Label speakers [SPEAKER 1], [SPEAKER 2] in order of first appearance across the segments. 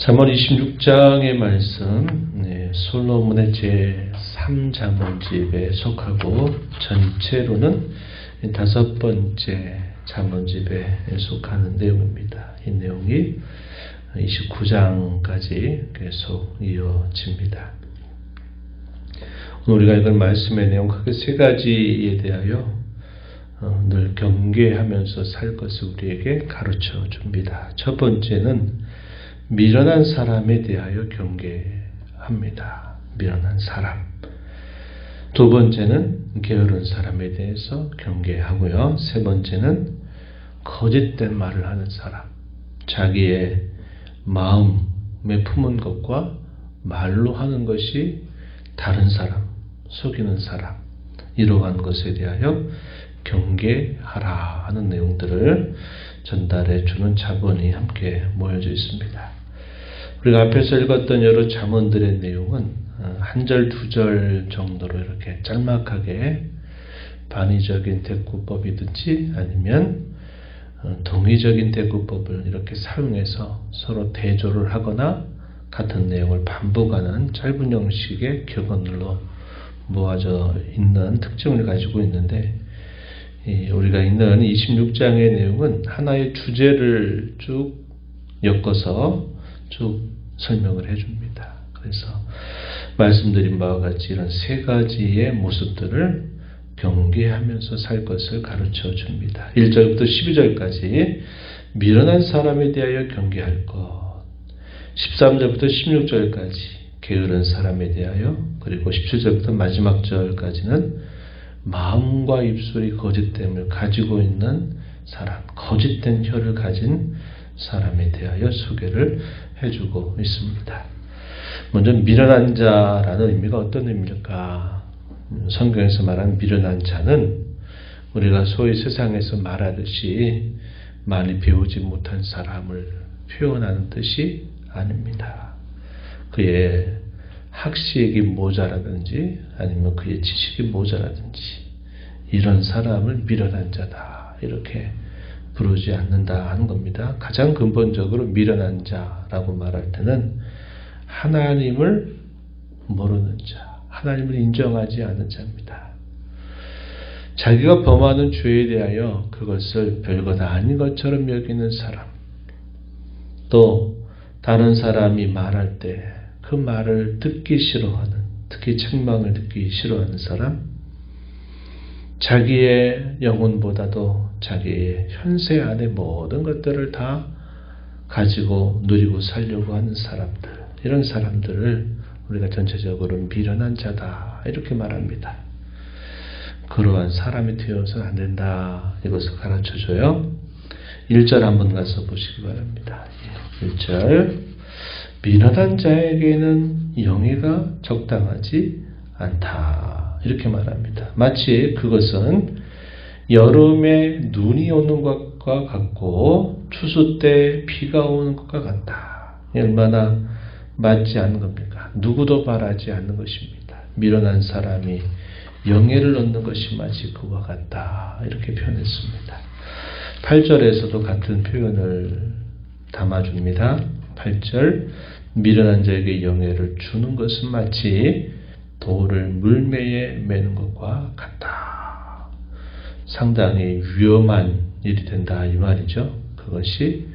[SPEAKER 1] 잠언 26장의 말씀 네, 솔로몬의 제3잠언집에 속하고 전체로는 다섯 번째 잠언집에 속하는 내용입니다. 이 내용이 29장까지 계속 이어집니다. 오늘 우리가 읽은 말씀의 내용 크게 세 가지에 대하여 어, 늘 경계하면서 살 것을 우리에게 가르쳐 줍니다. 첫 번째는 미련한 사람에 대하여 경계합니다. 미련한 사람. 두 번째는 게으른 사람에 대해서 경계하고요. 세 번째는 거짓된 말을 하는 사람. 자기의 마음에 품은 것과 말로 하는 것이 다른 사람, 속이는 사람, 이러한 것에 대하여 경계하라 하는 내용들을 전달해 주는 자본이 함께 모여져 있습니다. 우리가 앞에서 읽었던 여러 잠언들의 내용은 어, 한 절, 두 절 정도로 이렇게 짤막하게 반의적인 대꾸법이든지 아니면 어, 동의적인 대꾸법을 이렇게 사용해서 서로 대조를 하거나 같은 내용을 반복하는 짧은 형식의 격언으로 모아져 있는 특징을 가지고 있는데 우리가 있는 26장의 내용은 하나의 주제를 쭉 엮어서 쭉 설명을 해줍니다. 그래서 말씀드린 바와 같이 이런 세 가지의 모습들을 경계하면서 살 것을 가르쳐 줍니다. 1절부터 12절까지 미련한 사람에 대하여 경계할 것. 13절부터 16절까지 게으른 사람에 대하여 그리고 17절부터 마지막 절까지는 마음과 입술이 거짓됨을 가지고 있는 사람, 거짓된 혀를 가진 사람에 대하여 소개를 해주고 있습니다. 먼저 미련한 자라는 의미가 어떤 의미일까? 성경에서 말한 미련한 자는 우리가 소위 세상에서 말하듯이 많이 배우지 못한 사람을 표현하는 뜻이 아닙니다. 그의 학식이 모자라든지 아니면 그의 지식이 모자라든지 이런 사람을 미련한 자다. 이렇게 부르지 않는다 하는 겁니다. 가장 근본적으로 미련한 자라고 말할 때는 하나님을 모르는 자, 하나님을 인정하지 않는 자입니다. 자기가 범하는 죄에 대하여 그것을 별거 아닌 것처럼 여기는 사람, 또 다른 사람이 말할 때 그 말을 듣기 싫어하는, 특히 책망을 듣기 싫어하는 사람, 자기의 영혼보다도 자기의 현세 안의 모든 것들을 다 가지고 누리고 살려고 하는 사람들, 이런 사람들을 우리가 전체적으로 미련한 자다. 이렇게 말합니다. 그러한 사람이 되어서는 안 된다. 이것을 가르쳐 줘요. 1절 한번 가서 보시기 바랍니다. 1절. 예, 미련한 자에게는 영예가 적당하지 않다. 이렇게 말합니다. 마치 그것은 여름에 눈이 오는 것과 같고 추수 때 비가 오는 것과 같다. 얼마나 맞지 않는 겁니까? 누구도 바라지 않는 것입니다. 미련한 사람이 영예를 얻는 것이 마치 그와 같다. 이렇게 표현했습니다. 8절에서도 같은 표현을 담아줍니다. 8절 미련한 자에게 영예를 주는 것은 마치 돌을 물매에 매는 것과 같다. 상당히 위험한 일이 된다 이 말이죠. 그것이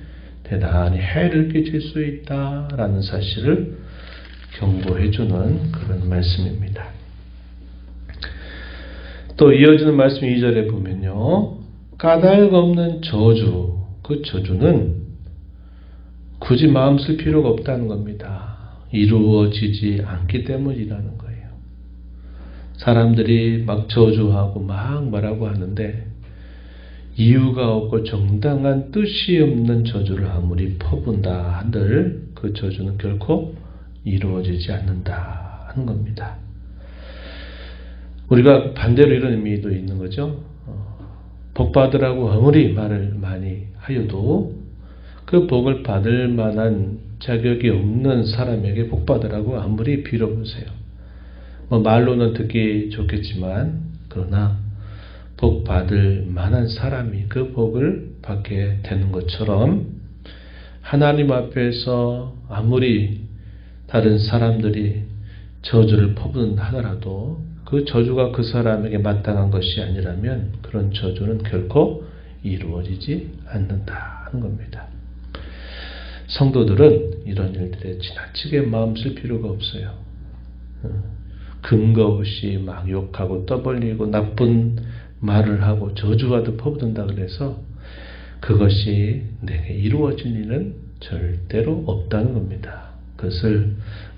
[SPEAKER 1] 대단히 해를 끼칠 수 있다라는 사실을 경고해주는 그런 말씀입니다. 또 이어지는 말씀 2절에 보면요. 까닭 없는 저주, 그 저주는 굳이 마음 쓸 필요가 없다는 겁니다. 이루어지지 않기 때문이라는 거 사람들이 막 저주하고 막 말하고 하는데 이유가 없고 정당한 뜻이 없는 저주를 아무리 퍼분다 한들 그 저주는 결코 이루어지지 않는다 하는 겁니다. 우리가 반대로 이런 의미도 있는 거죠. 어, 복 받으라고 아무리 말을 많이 하여도 그 복을 받을 만한 자격이 없는 사람에게 복 받으라고 아무리 빌어보세요. 뭐 말로는 듣기 좋겠지만 그러나 복 받을 만한 사람이 그 복을 받게 되는 것처럼 하나님 앞에서 아무리 다른 사람들이 저주를 퍼붓는하더라도그 저주가 그 사람에게 마땅한 것이 아니라면 그런 저주는 결코 이루어지지 않는다 하는 겁니다. 성도들은 이런 일들에 지나치게 마음 쓸 필요가 없어요. 근거 없이 막 욕하고 떠벌리고 나쁜 말을 하고 저주와도 퍼붓는다 그래서 그것이 내게 이루어질 일은 절대로 없다는 겁니다. 그것을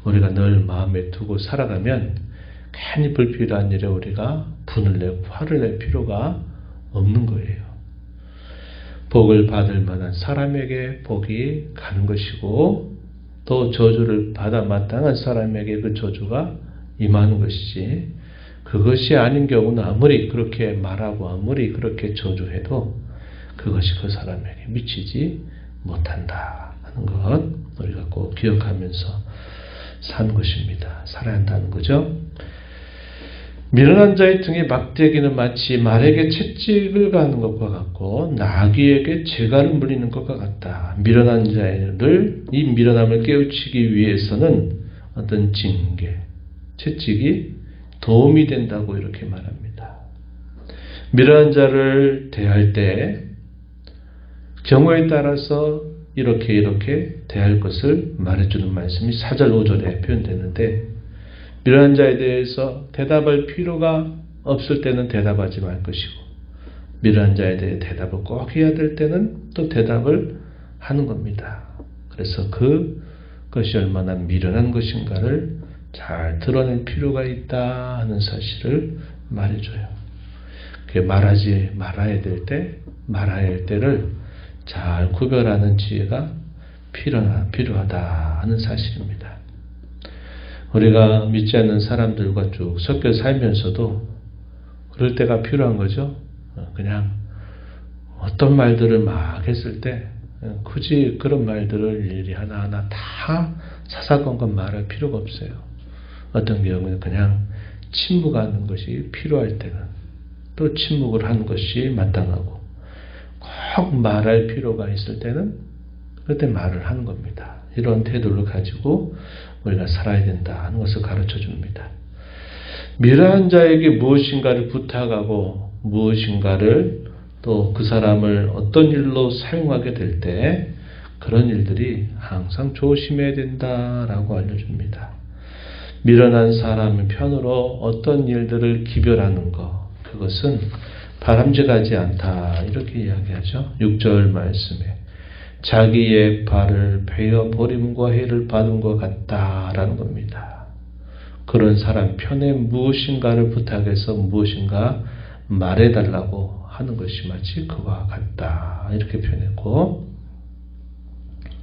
[SPEAKER 1] 우리가 늘 마음에 두고 살아가면 괜히 불필요한 일에 우리가 분을 내고 화를 낼 필요가 없는 거예요. 복을 받을 만한 사람에게 복이 가는 것이고 또 저주를 받아 마땅한 사람에게 그 저주가 임하는 것이지 그것이 아닌 경우는 아무리 그렇게 말하고 아무리 그렇게 저주해도 그것이 그 사람에게 미치지 못한다 하는 것 우리가 꼭 기억하면서 산 것입니다. 살아야 한다는 거죠. 미련한 자의 등에 막대기는 마치 말에게 채찍을 가는 것과 같고 나귀에게 재갈을 물리는 것과 같다. 미련한 자를 이 미련함을 깨우치기 위해서는 어떤 징계, 채찍이 도움이 된다고 이렇게 말합니다. 미련한 자를 대할 때 경우에 따라서 이렇게 이렇게 대할 것을 말해주는 말씀이 사절 5절에 표현되는데 미련한 자에 대해서 대답할 필요가 없을 때는 대답하지 말 것이고 미련한 자에 대해 대답을 꼭 해야 될 때는 또 대답을 하는 겁니다. 그래서 그것이 얼마나 미련한 것인가를 잘 드러낼 필요가 있다 하는 사실을 말해줘요. 그 말하지 말아야 될 때, 말아야 할 때를 잘 구별하는 지혜가 필요하다 하는 사실입니다. 우리가 믿지 않는 사람들과 쭉 섞여 살면서도 그럴 때가 필요한 거죠. 그냥 어떤 말들을 막 했을 때 굳이 그런 말들을 일일이 하나하나 다 사사건건 말할 필요가 없어요. 어떤 경우는 그냥 침묵하는 것이 필요할 때가 또 침묵을 하는 것이 마땅하고 꼭 말할 필요가 있을 때는 그때 말을 하는 겁니다. 이런 태도를 가지고 우리가 살아야 된다 하는 것을 가르쳐 줍니다. 미련한 자에게 무엇인가를 부탁하고 무엇인가를 또 그 사람을 어떤 일로 사용하게 될 때 그런 일들이 항상 조심해야 된다라고 알려줍니다. 미련한 사람의 편으로 어떤 일들을 기별하는 것 그것은 바람직하지 않다 이렇게 이야기하죠. 6절 말씀에 자기의 발을 베어 버림과 해를 받은 것 같다라는 겁니다. 그런 사람 편에 무엇인가를 부탁해서 무엇인가 말해달라고 하는 것이 마치 그와 같다 이렇게 표현했고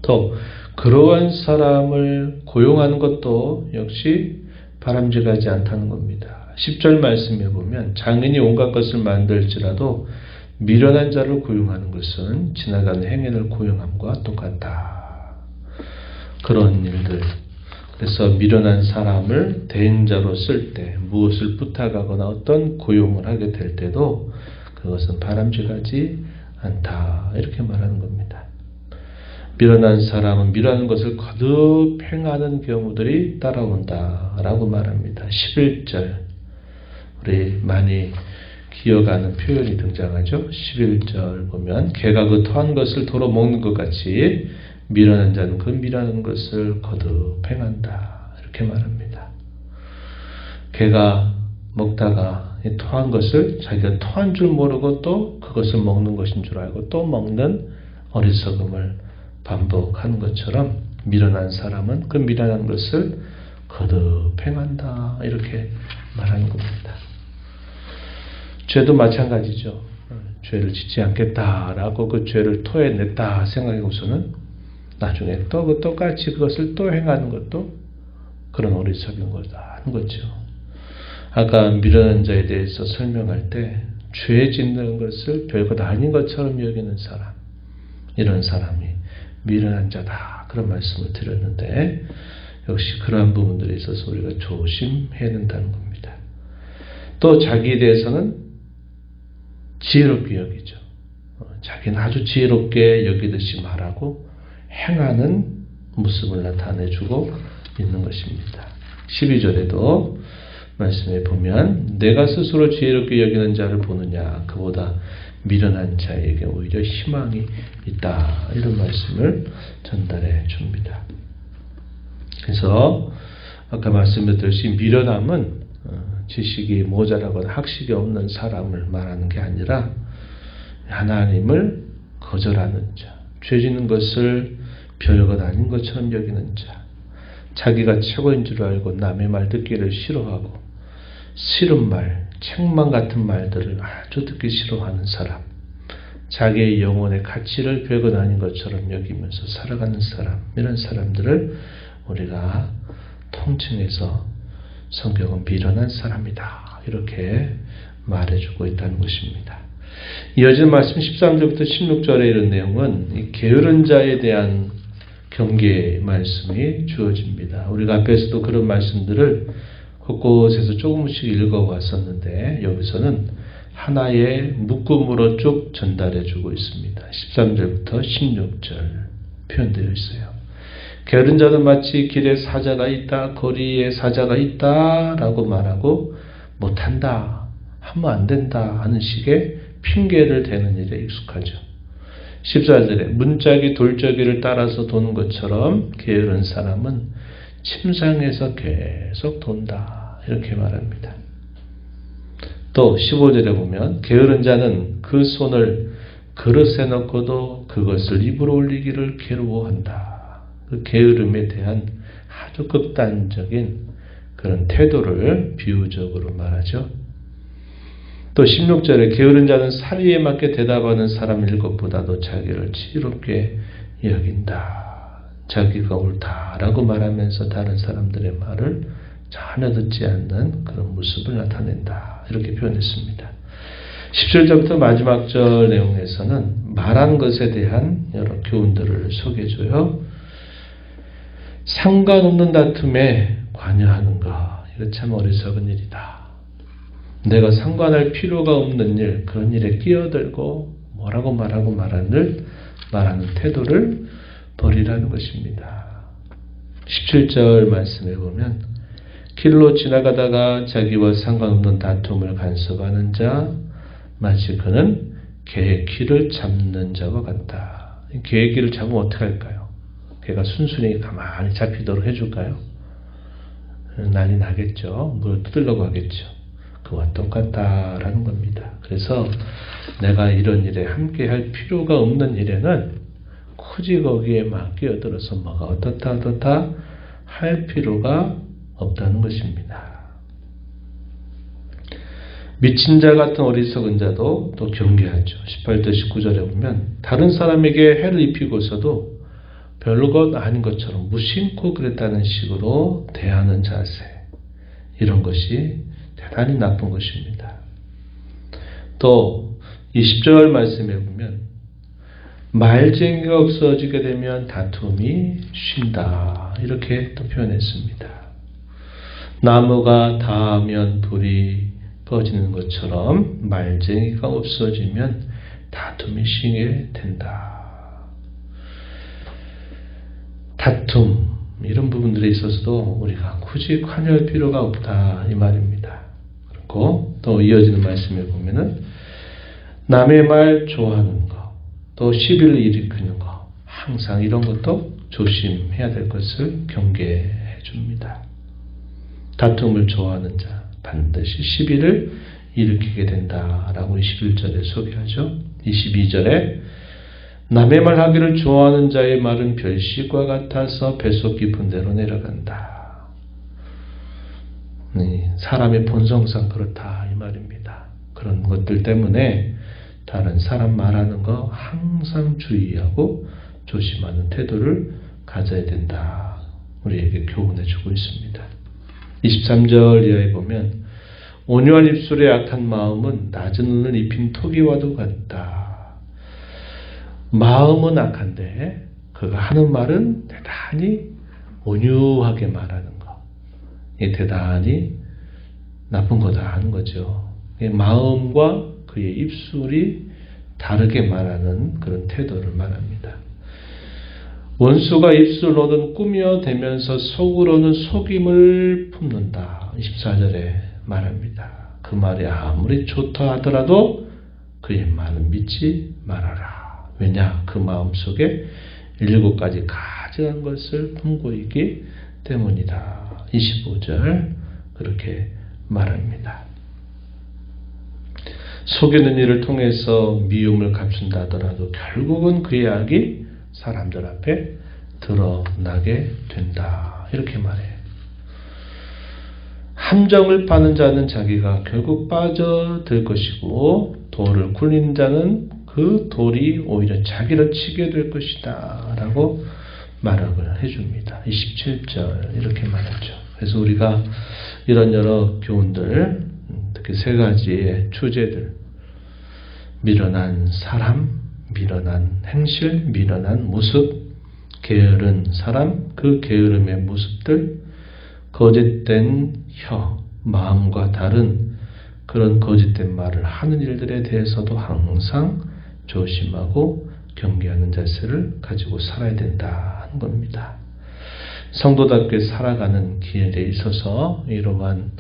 [SPEAKER 1] 또 그러한 사람을 고용하는 것도 역시 바람직하지 않다는 겁니다. 10절 말씀해 보면 장인이 온갖 것을 만들지라도 미련한 자를 고용하는 것은 지나가 행인을 고용함과 똑같다. 그런 일들. 그래서 미련한 사람을 대행자로 쓸 때 무엇을 부탁하거나 어떤 고용을 하게 될 때도 그것은 바람직하지 않다. 이렇게 말하는 겁니다. 미련한 사람은 미련한 것을 거듭 행하는 경우들이 따라온다. 라고 말합니다. 11절. 우리 많이 기어가는 표현이 등장하죠. 11절 보면, 개가 그 토한 것을 도로 먹는 것 같이 미련한 자는 그 미련한 것을 거듭 행한다. 이렇게 말합니다. 개가 먹다가 토한 것을 자기가 토한 줄 모르고 또 그것을 먹는 것인 줄 알고 또 먹는 어리석음을 반복하는 것처럼 미련한 사람은 그 미련한 것을 거듭 행한다. 이렇게 말하는 겁니다. 죄도 마찬가지죠. 죄를 짓지 않겠다라고 그 죄를 토해냈다 생각하고서는 나중에 또 그 똑같이 그것을 또 행하는 것도 그런 어리석은 거다 하는 거죠. 아까 미련한 자에 대해서 설명할 때 죄 짓는 것을 별것 아닌 것처럼 여기는 사람 이런 사람이 미련한 자다. 그런 말씀을 드렸는데 역시 그러한 부분들에 있어서 우리가 조심해야 된다는 겁니다. 또 자기에 대해서는 지혜롭게 여기죠. 어, 자기는 아주 지혜롭게 여기듯이 말하고 행하는 모습을 나타내주고 있는 것입니다. 12절에도 말씀에 보면 내가 스스로 지혜롭게 여기는 자를 보느냐 그보다 미련한 자에게 오히려 희망이 있다 이런 말씀을 전달해 줍니다. 그래서 아까 말씀드렸듯이 미련함은 어, 지식이 모자라거나 학식이 없는 사람을 말하는 게 아니라 하나님을 거절하는 자, 죄 짓는 것을 별 것 아닌 것처럼 여기는 자, 자기가 최고인 줄 알고 남의 말 듣기를 싫어하고 싫은 말, 책망 같은 말들을 아주 듣기 싫어하는 사람, 자기의 영혼의 가치를 별건 아닌 것처럼 여기면서 살아가는 사람, 이런 사람들을 우리가 통칭해서 성경은 미련한 사람이다. 이렇게 말해주고 있다는 것입니다. 이어진 말씀 13절부터 16절에 이런 내용은 게으른 자에 대한 경계의 말씀이 주어집니다. 우리가 앞에서도 그런 말씀들을 곳곳에서 조금씩 읽어왔었는데 여기서는 하나의 묶음으로 쭉 전달해주고 있습니다. 13절부터 16절 표현되어 있어요. 게으른 자는 마치 길에 사자가 있다, 거리에 사자가 있다 라고 말하고 못한다, 하면 안 된다 하는 식의 핑계를 대는 일에 익숙하죠. 14절에 문짝이 돌적이를 따라서 도는 것처럼 게으른 사람은 침상에서 계속 돈다. 이렇게 말합니다. 또 15절에 보면 게으른 자는 그 손을 그릇에 넣고도 그것을 입으로 올리기를 괴로워한다. 그 게으름에 대한 아주 극단적인 그런 태도를 비유적으로 말하죠. 또 16절에 게으른 자는 사리에 맞게 대답하는 사람일 것보다도 자기를 지혜롭게 여긴다. 자기가 옳다라고 말하면서 다른 사람들의 말을 전혀 듣지 않는 그런 모습을 나타낸다. 이렇게 표현했습니다. 17절부터 마지막 절 내용에서는 말한 것에 대한 여러 교훈들을 소개해줘요. 상관없는 다툼에 관여하는 것. 이거 참 어리석은 일이다. 내가 상관할 필요가 없는 일, 그런 일에 끼어들고 뭐라고 말하고 말하는, 말하는 태도를 버리라는 것입니다. 17절 말씀해 보면 길로 지나가다가 자기와 상관없는 다툼을 간섭하는 자 마치 그는 개의 키를 잡는 자와 같다. 개의 키를 잡으면 어떻게 할까요? 개가 순순히 가만히 잡히도록 해줄까요? 난이 나겠죠. 물을 뜯으려고 하겠죠. 그와 똑같다라는 겁니다. 그래서 내가 이런 일에 함께 할 필요가 없는 일에는 굳이 거기에 막 끼어들어서 뭐가 어떻다 어떻다 할 필요가 없다는 것입니다. 미친 자 같은 어리석은 자도 또 경계하죠. 18절 19절에 보면 다른 사람에게 해를 입히고서도 별것 아닌 것처럼 무심코 그랬다는 식으로 대하는 자세 이런 것이 대단히 나쁜 것입니다. 또 20절 말씀에 보면 말쟁이가 없어지게 되면 다툼이 쉰다 이렇게 또 표현했습니다. 나무가 닿으면 불이 꺼지는 것처럼 말쟁이가 없어지면 다툼이 쉬게 된다. 다툼 이런 부분들에 있어서도 우리가 굳이 관여할 필요가 없다 이 말입니다. 있고 또 이어지는 말씀을 보면은 남의 말 좋아하는 것, 또 시비를 일으키는 것, 항상 이런 것도 조심해야 될 것을 경계해 줍니다. 다툼을 좋아하는 자 반드시 시비를 일으키게 된다라고 21절에 소개하죠. 22절에 남의 말 하기를 좋아하는 자의 말은 별식과 같아서 뱃속 깊은 데로 내려간다. 네, 사람의 본성상 그렇다 이 말입니다. 그런 것들 때문에 다른 사람 말하는 거 항상 주의하고 조심하는 태도를 가져야 된다. 우리에게 교훈해 주고 있습니다. 23절 이하에 보면 온유한 입술의 악한 마음은 낮은 눈을 입힌 토기와도 같다. 마음은 악한데 그가 하는 말은 대단히 온유하게 말하는 것. 대단히 나쁜 거다 하는 거죠. 마음과 그의 입술이 다르게 말하는 그런 태도를 말합니다. 원수가 입술로는 꾸며대면서 속으로는 속임을 품는다. 24절에 말합니다. 그 말이 아무리 좋다 하더라도 그의 말은 믿지 말아라. 왜냐? 그 마음속에 일곱 가지 가증한 것을 품고 있기 때문이다. 25절 그렇게 말합니다. 속이는 일을 통해서 미움을 갚춘다 하더라도 결국은 그의 악이 사람들 앞에 드러나게 된다. 이렇게 말해 함정을 파는 자는 자기가 결국 빠져들 것이고 돌을 굴린 자는 그 돌이 오히려 자기를 치게 될 것이다. 라고 말을 해줍니다. 27절 이렇게 말했죠. 그래서 우리가 이런 여러 교훈들, 특히 세 가지의 주제들, 미련한 사람, 미련한 행실, 미련한 모습, 게으른 사람, 그 게으름의 모습들, 거짓된 혀, 마음과 다른 그런 거짓된 말을 하는 일들에 대해서도 항상 조심하고 경계하는 자세를 가지고 살아야 된다. 한 겁니다. 성도답게 살아가는 길에 있어서 이러한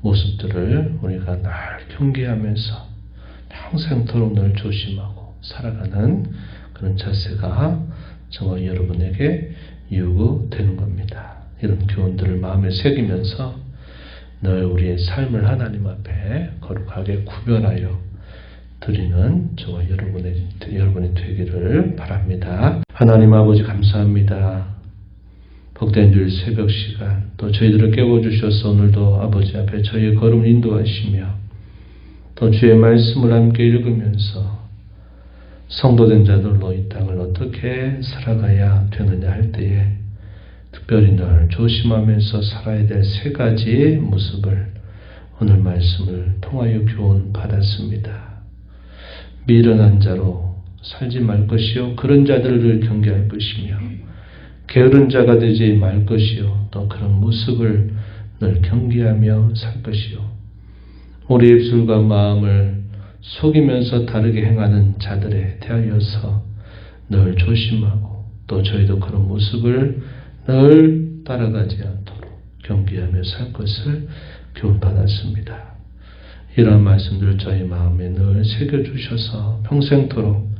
[SPEAKER 1] 모습들을 우리가 날 경계하면서 평생토록 늘 조심하고 살아가는 그런 자세가 정말 여러분에게 요구되는 겁니다. 이런 교훈들을 마음에 새기면서 너의 우리의 삶을 하나님 앞에 거룩하게 구별하여 드리는 저와 여러분의, 여러분이 되기를 바랍니다. 하나님 아버지 감사합니다. 복된 주일 새벽 시간 또 저희들을 깨워주셔서 오늘도 아버지 앞에 저희의 걸음 인도하시며 또 주의 말씀을 함께 읽으면서 성도된 자들로 이 땅을 어떻게 살아가야 되느냐 할 때에 특별히 늘 조심하면서 살아야 될 세 가지의 모습을 오늘 말씀을 통하여 교훈 받았습니다. 미련한 자로 살지 말 것이요 그런 자들을 경계할 것이며 게으른 자가 되지 말 것이요 또 그런 모습을 늘 경계하며 살 것이요 우리 입술과 마음을 속이면서 다르게 행하는 자들에 대하여서 늘 조심하고 또 저희도 그런 모습을 늘 따라가지 않도록 경계하며 살 것을 교훈받았습니다. 이러한 말씀들을 저희 마음에 늘 새겨주셔서 평생토록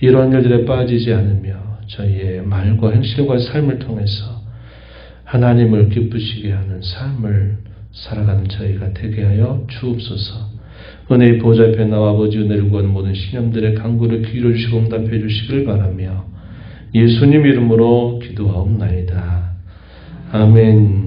[SPEAKER 1] 이러한 일들에 빠지지 않으며 저희의 말과 행실과 삶을 통해서 하나님을 기쁘시게 하는 삶을 살아가는 저희가 되게 하여 주옵소서. 은혜의 보좌 앞에 나와 아버지 은혜를 구하 모든 신념들의 강구를 기울여 주시고 응답해 주시길 바라며 예수님 이름으로 기도하옵나이다. 아멘.